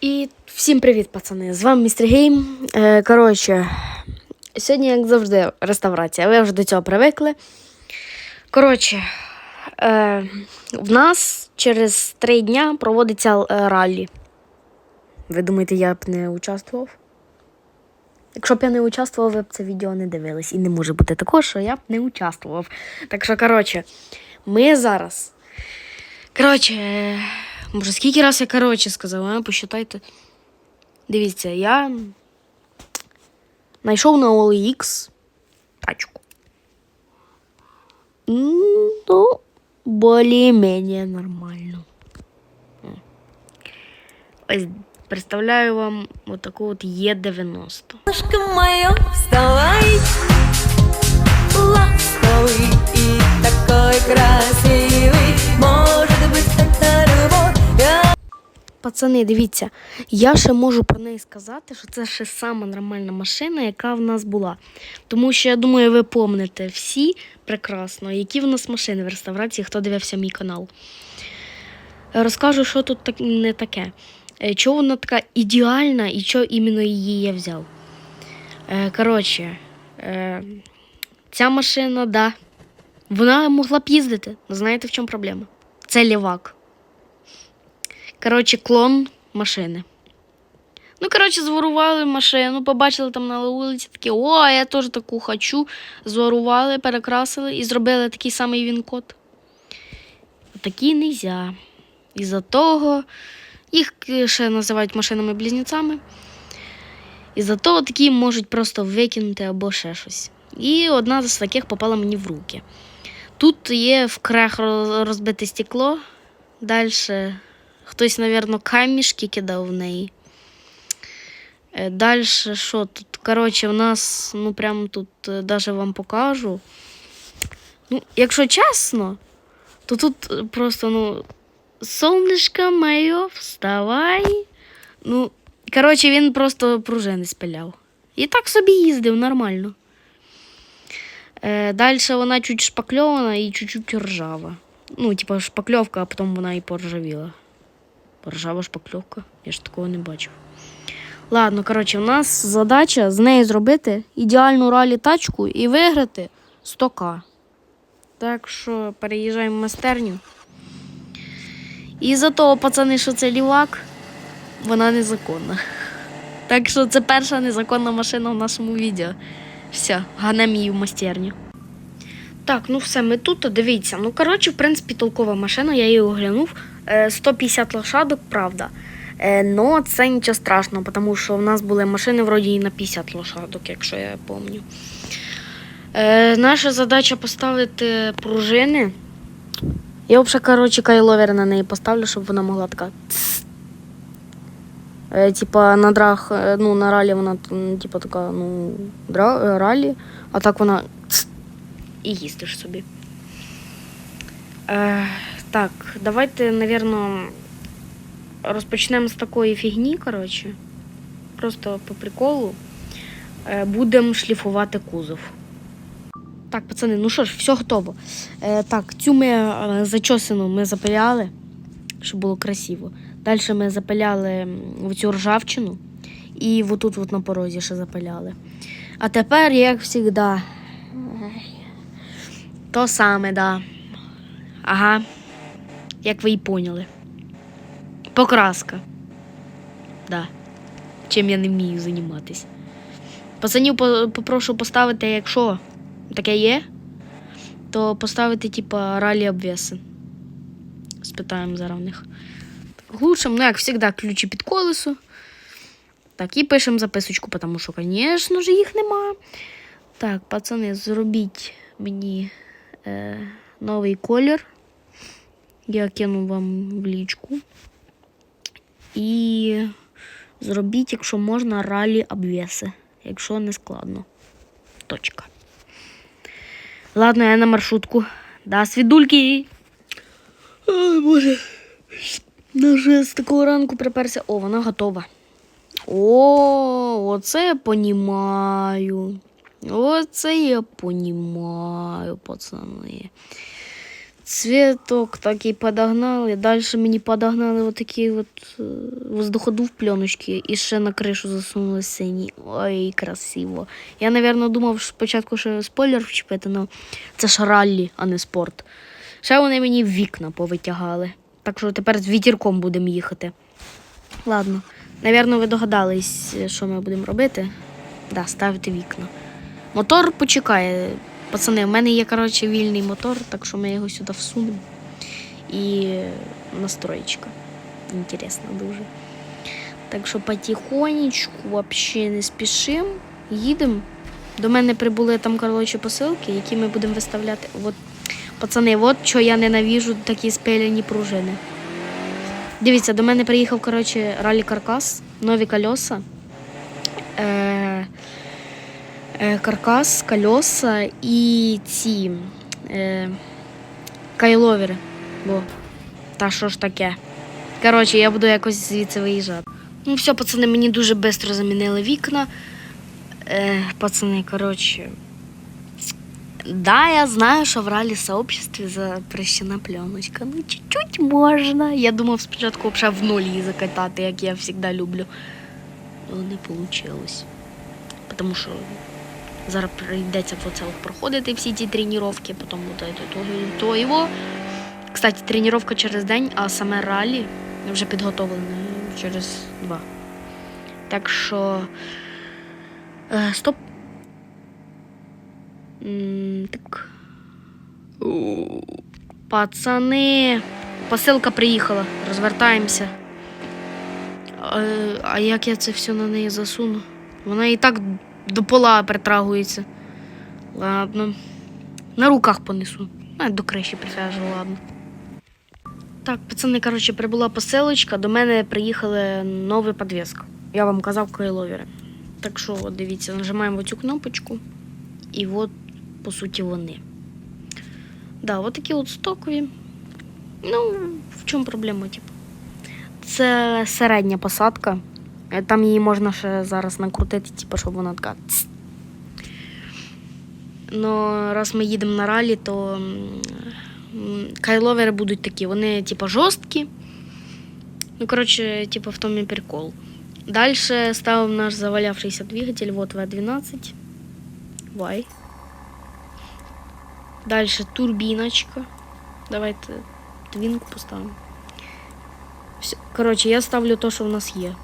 І всім привіт, пацани! З вами містер Гейм. Е, коротше, сьогодні, як завжди, реставрація. Ви вже до цього привикли. Коротше, е, в нас через три дня проводиться е, раллі. Ви думаєте, я б не участвував? Якщо б я не участвував, ви б це відео не дивились. І не може бути такого, що я б не участвував. Так що, коротше, ми зараз. Коротше, е, може, скільки раз я коротше сказав, а? посчитайте. Дивіться, я знайшов на OLX тачку. М, Ну, более-менее нормально. М. Ось представляю вам вот таку от Е90. Солнышко мое, вставай, ласковый и такой красивый, Пацани, дивіться, я ще можу про неї сказати, що це ще сама нормальна машина, яка в нас була. Тому що я думаю, ви помните всі прекрасно, які в нас машини в реставрації, хто дивився мій канал. Розкажу, що тут так, не таке. Е, Чого вона така ідеальна і чого іменно її я взяв. Е, Коротше, е, ця машина, да, вона могла б їздити. Знаєте, в чому проблема? Це лівак. Коротше, клон машини. Ну, коротше, зворували машину, побачили там на вулиці, такі, о, я теж таку хочу. Зворували, перекрасили і зробили такий самий він-код. Такі не можна. Із-за того їх ще називають машинами-близнюцами. Із-за того такі можуть просто викинути або ще щось. І одна з таких попала мені в руки. Тут є вкрах роз- розбите стекло. Далі хтось, мабуть, камішки кидав в неї. Далі що тут? Коротше, в нас, ну прямо тут е, даже вам покажу. Ну, якщо чесно, то тут е, просто, ну, сонечко моє, вставай. Ну, коротше, він просто пружини спиляв. І так собі їздив нормально. Е, Далі вона чуть шпакльована і чуть-чуть ржава. Ну, типа шпакльовка, а потім вона і поржавіла. Поржава шпакльовка. Я ж такого не бачив. Ладно, коротше, у нас задача з неї зробити ідеальну ралі тачку і виграти 100к. Так що переїжджаємо в майстерню. І за того, пацани, що це лівак, вона незаконна. Так що це перша незаконна машина в нашому відео. Все, ганем її в майстерню. Так, ну все, ми тут, дивіться. Ну, коротше, в принципі, толкова машина, я її оглянув. Е, 150 лошадок, правда. Е, но це нічого страшного, тому що в нас були машини вроді і на 50 лошадок, якщо я пам'ятаю. Е, наша задача поставити пружини. Я взагалі, коротше, кайловер на неї поставлю, щоб вона могла така. Е, типа на драх, е, ну, на ралі вона типа така, ну, дра, е, ралі, а так вона і їздиш собі. Е, так, давайте, напевно, розпочнемо з такої фігні, коротше. Просто по приколу. Е, будемо шліфувати кузов. Так, пацани, ну що ж, все готово. Е, так, цю ми е, зачосину ми запиляли, щоб було красиво. Далі ми запиляли цю ржавчину і отут от на порозі ще запиляли. А тепер, як завжди, то саме, да. Ага. Як ви і поняли. Покраска. Да. Чим я не вмію займатися. Пацанів по- попрошу поставити, якщо таке є, то поставити, типа, ралі обвеси. Спитаємо зараз в них. Глушимо, ну, як завжди, ключі під колесо. Так, і пишемо записочку, тому що, звісно ж, їх нема. Так, пацани, зробіть мені е, новий колір. Я кину вам в лічку. І зробіть, якщо можна, ралі обвеси. Якщо не складно. Точка. Ладно, я на маршрутку. Да, свідульки. Ой, боже. Ну, вже з такого ранку приперся. О, вона готова. О, оце я понімаю. Оце я понімаю, пацани. цвіток такий подогнали. Далі мені подогнали отакі от е, воздуходув пленочки і ще на кришу засунули сині. Ой, красиво. Я, напевно, думав спочатку, що спойлер вчепити, але це ж раллі, а не спорт. Ще вони мені вікна повитягали. Так що тепер з вітірком будемо їхати. Ладно. Навірно, ви догадались, що ми будемо робити. Да, ставити вікна. Мотор почекає. Пацани, в мене є, коротше, вільний мотор, так що ми його сюди всунемо. І настроєчка. Інтересно дуже. Так що потихонечку, взагалі не спішимо. Їдемо. До мене прибули там, коротше, посилки, які ми будемо виставляти. От, пацани, от що я ненавіжу такі спиляні пружини. Дивіться, до мене приїхав, коротше, ралі каркас, нові кольоса. Е, е, каркас, кольоса і ці е, кайловери. Бо, та що ж таке? Коротше, я буду якось звідси виїжджати. Ну, все, пацани, мені дуже швидко замінили вікна. Е, пацани, коротше. Да, я знаю, що в ралі сообществі запрещена пленочка. Ну, чуть-чуть можна. Я думав спочатку взагалі в ноль її закатати, як я завжди люблю. Але не вийшло. Тому що зараз прийдеться в оце проходити всі ці тренування, потім от то, то його. Кстати, тренування через день, а саме ралі вже підготовлене через два. Так що. Е, стоп. Так. Пацани. Посилка приїхала. Розвертаємося. А, а як я це все на неї засуну? Вона і так до пола притрагується. Ладно. На руках понесу. А, до криші прив'яжу, ладно. Так, пацани, коротше, прибула посилочка, до мене приїхала нова підвіска. Я вам казав кайловери. Так що, дивіться, нажимаємо цю кнопочку. І от, по суті, вони. Да, от такі от стокові. Ну, в чому проблема, типу? Це середня посадка. Е, Там її можна ще зараз накрутити, типу, щоб вона така. ц. Но раз ми їдемо на ралі, то м, кайловери будуть такі. Вони, типу, жорсткі. Ну, коротше, типу, в тому і прикол. Далі ставимо наш завалявшийся двигатель, вот V12. Y. Дальше турбиночка. Давайте твинку поставимо. Все. Коротше, я ставлю то, що в нас є.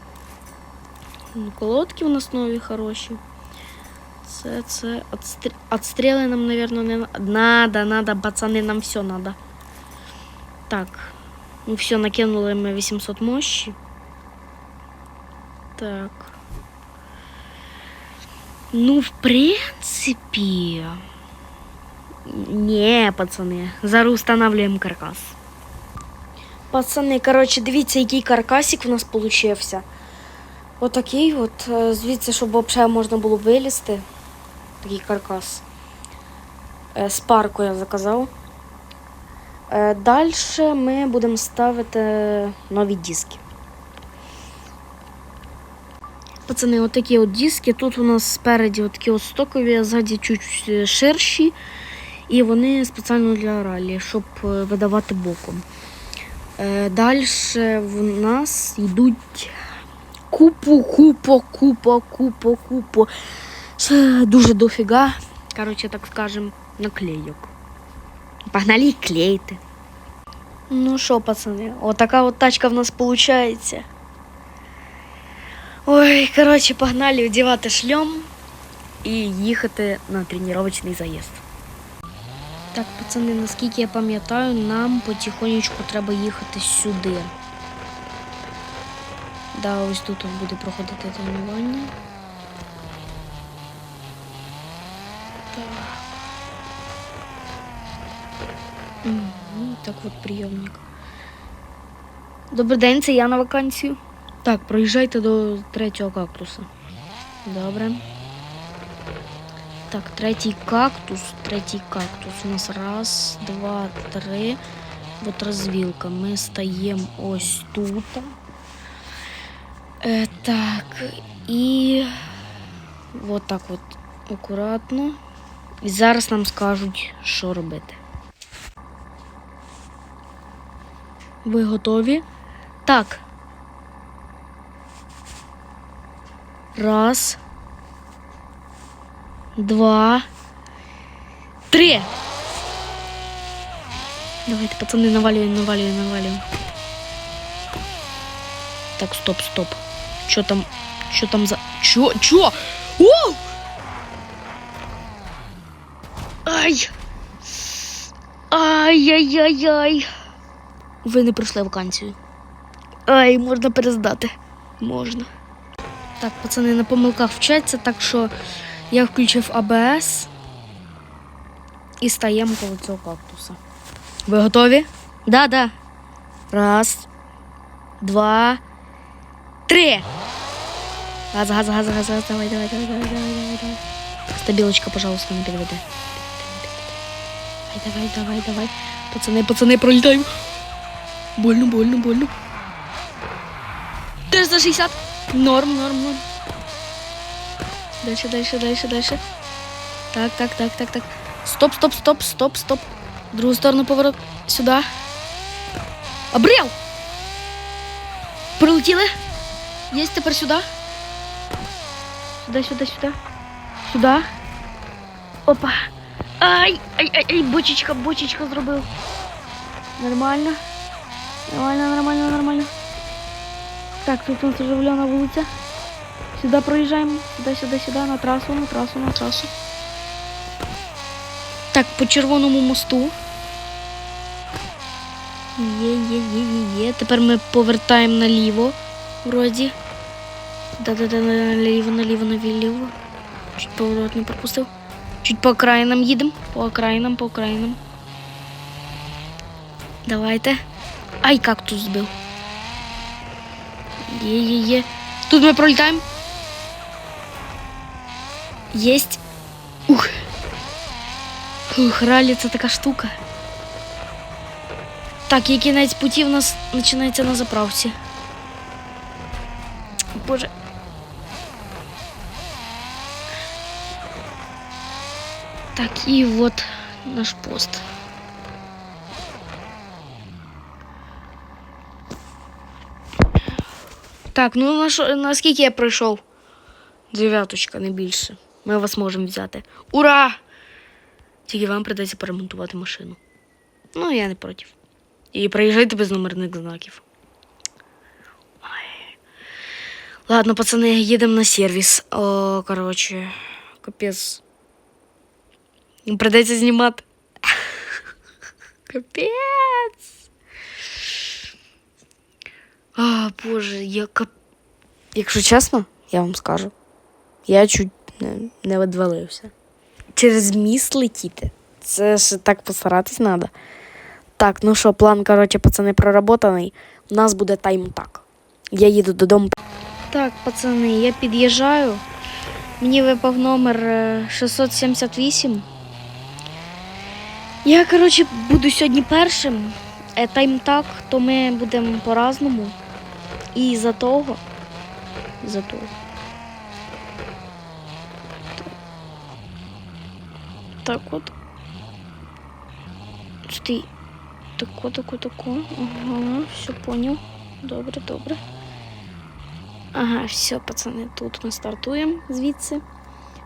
Ну, Колодки у нас нові хороші. Це, це. Отстрі... Отстріли нам, наверное, не на- надо, надо, пацани, нам все надо. Так. Ну все, накинули ми 800 мощі. Так. Ну, в принципе... Не, пацани, зараз устанавливаємо каркас. Пацани, коротше, дивіться, який каркасик у нас получився. Отакий от, е, звідси, щоб взагалі можна було вилізти. Такий каркас. Е, З парку я заказав. Далі ми будемо ставити нові диски. Пацани, отакі от диски. Тут у нас спереді отакі от стокові, а ззаді чуть е, ширші. І вони спеціально для ралі, щоб е, видавати боком. Далі в нас йдуть купу, купо, купо, купо, купо. Ще дуже дофіга. Коротше, так скажем, наклейок. Погнали їх клеїти. Ну що, пацани, отака от тачка в нас виходить. Ой, коротше, погнали одягати шльом і їхати на тренувальний заїзд. Так, пацани, наскільки я пам'ятаю, нам потихонечку треба їхати сюди. Да, ось тут буде проходити тренування. Так. Так от прийомник. Добрий день, це я на вакансію. Так, проїжджайте до третього кактуса. Добре. Так, третій кактус. Третій кактус. У нас раз, два, три. От розвілка. Ми стаємо ось тут. Е, так, і от так от акуратно. І зараз нам скажуть, що робити. Ви готові? Так. Раз. Два. Три. Давайте, пацани, навалюємо, навалюємо, навалюємо. Так, стоп, стоп. Що там? Що там за. Чо? Чо? Оу! Ай! Ай-яй-яй-яй. Ви не пройшли вакансію. Ай, можна перездати. Можна. Так, пацани на помилках вчаться, так що я включив АБС і стаємо коло цього кактуса. Ви готові? Да, да. Раз, два, три. Газ, газ, газ, газ, газ. Давай, давай, давай, давай, давай, давай, давай. Стабілочка, пожалуйста, не підведи. Давай, давай, давай, давай. Пацани, пацани, пролітаємо. Больно, больно, больно. 360. Норм, норм, норм. Дальше, дальше, дальше, дальше. Так, так, так, так, так. Стоп, стоп, стоп, стоп, стоп. В другу сторону поворот. Сюда. Обрел! Прилетіли. Є тепер сюди. Сюди, сюди, сюди. Сюди. Опа. Ай, ай, ай, ай, бочечка, бочечка зробив. Нормально. Нормально, нормально, нормально. Так, тут у нас оживлена вулиця. Сюди проїжджаємо. Сюди, сюди, сюди, на трасу, на трасу, на трасу. Так, по червоному мосту. Є, є, є, є, є. Тепер ми повертаємо наліво. Вроді. Да-да-да, наліво, наліво, наліво. Чуть поворот не пропустив. Чуть по окраїнам їдемо. По окраїнам, по окраїнам. Давайте. Ай, кактус збив. Є, є, є. Тут ми пролітаємо. Єсть. Ух. Ух, ралі це така штука. Так, і кінець путі в нас починається на заправці. Боже. Так, і от наш пост. Так, ну на що, наскільки я пройшов? Дев'яточка, не більше. Ми вас можемо взяти. Ура! Тільки вам придеться поремонтувати машину. Ну, я не проти. І приїжджайте без номерних знаків. Ой. Ладно, пацани, їдемо на сервіс. О, коротше, капець. Придеться знімати. Капець. А, Боже, я кап... Якщо чесно, я вам скажу, я чуть не, не відвалився. Через міст летіти. Це ж так постаратись треба. Так, ну що, план, коротше, пацани, проработаний. У нас буде тайм так. Я їду додому. Так, пацани, я під'їжджаю. Мені випав номер е, 678. Я, коротше, буду сьогодні першим. Е, Тайм так, то ми будемо по-разному. І за того. За того. Так от. Стій. Тако, тако, тако. Ага, все понял. Добре, добре. Ага, все, пацани, тут ми стартуємо звідси.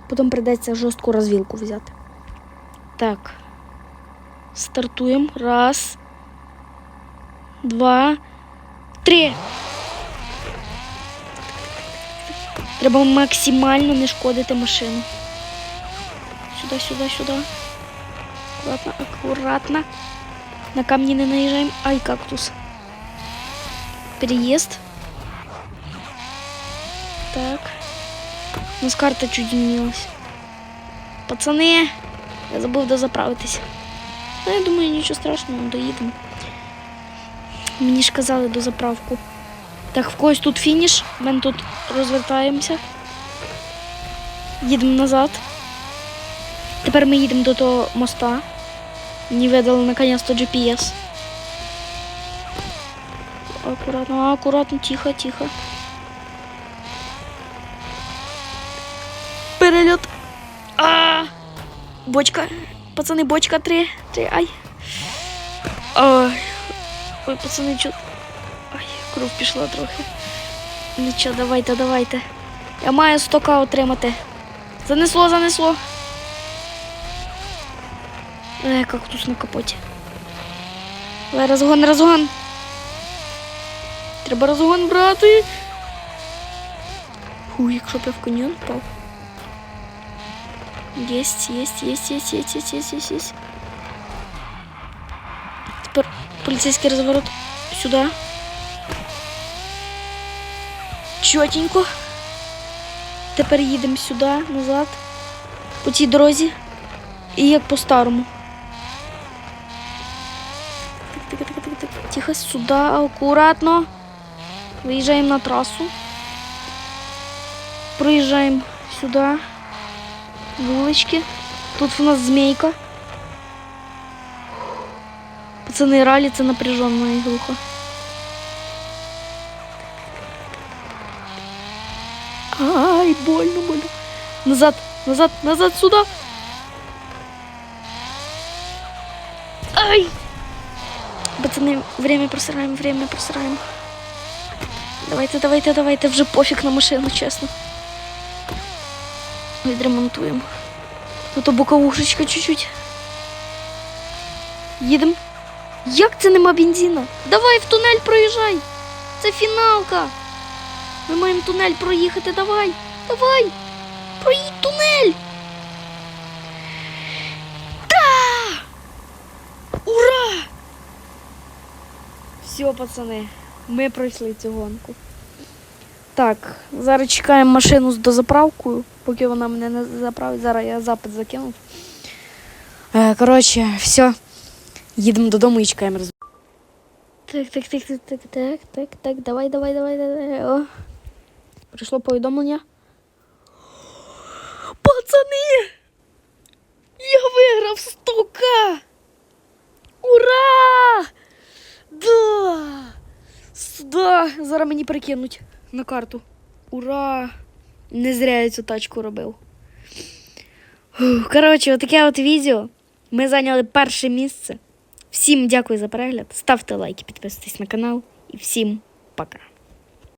Потім прийдеться жорстку розвілку взяти. Так. Стартуємо. Раз. Два. Три. Треба максимально не шкодити машину. Сюди, сюди, сюди. Аккуратно, аккуратно. На камни не наезжаем. Ай, кактус. Переезд. Так. У нас карта чуть изменилась. Пацаны, я забув дозаправитись. Ну, я думаю, нічого страшного, доїдемо. Мені ж казали до заправку. Так, в когось тут фініш. Ми тут розвертаємося. Їдемо назад. Тепер ми їдемо до того моста. Мені видали наконец-то GPS. Аккуратно, аккуратно, тихо, тихо. Перельот. А! Бочка. Пацани, бочка три. Три. Ай. Ай. Ой, пацани, чо. Ай, кров пішла трохи. Нічого, давайте, давайте. Я маю 100к отримати. Занесло, занесло. Е, кактус на капоті. Давай, розгон, розгон. Треба розгон брати. Фу, якщо б я в каньйон впав. Єсть, єсть, єсть, єсть, єсть, єсть, єсть, єсть, єсть. Тепер поліцейський розворот сюди. Чотенько. Тепер їдемо сюди, назад. По цій дорозі. І як по-старому. Так, так, так, так, так. Тихо, сюди, акуратно. Виїжджаємо на трасу. Проїжджаємо сюди. Вулички. Тут у нас змейка. Пацани, ралі це напряжена ігруха. Ай, больно, больно. Назад, назад, назад сюда. Ай! Пацаны, время просираем, время просираем. Давайте, давайте, давайте, вже пофіг на машину, чесно. Відремонтуємо. Тут боковушечка чуть-чуть. Їдемо. Як це нема бензина? Давай в тунель проїжджай. Це фіналка. Ми маємо тунель проїхати. Давай. Давай. Проїдь тунель. Да! Ура! Все, пацани, ми пройшли цю гонку. Так, зараз чекаємо машину з дозаправкою, поки вона мене не заправить. Зараз я запит закинув. Е, коротше, все. Їдемо додому і чекаємо роз... Так, так, так, так, так, так, так, так, давай, давай, давай, давай. О. Прийшло повідомлення. Пацани! Я виграв 100к! Ура! Да! Да! Зараз мені прикинуть на карту. Ура! Не зря я цю тачку робив. Коротше, отаке от відео. Ми зайняли перше місце. Всім дякую за перегляд. Ставте лайки, підписуйтесь на канал і всім пока.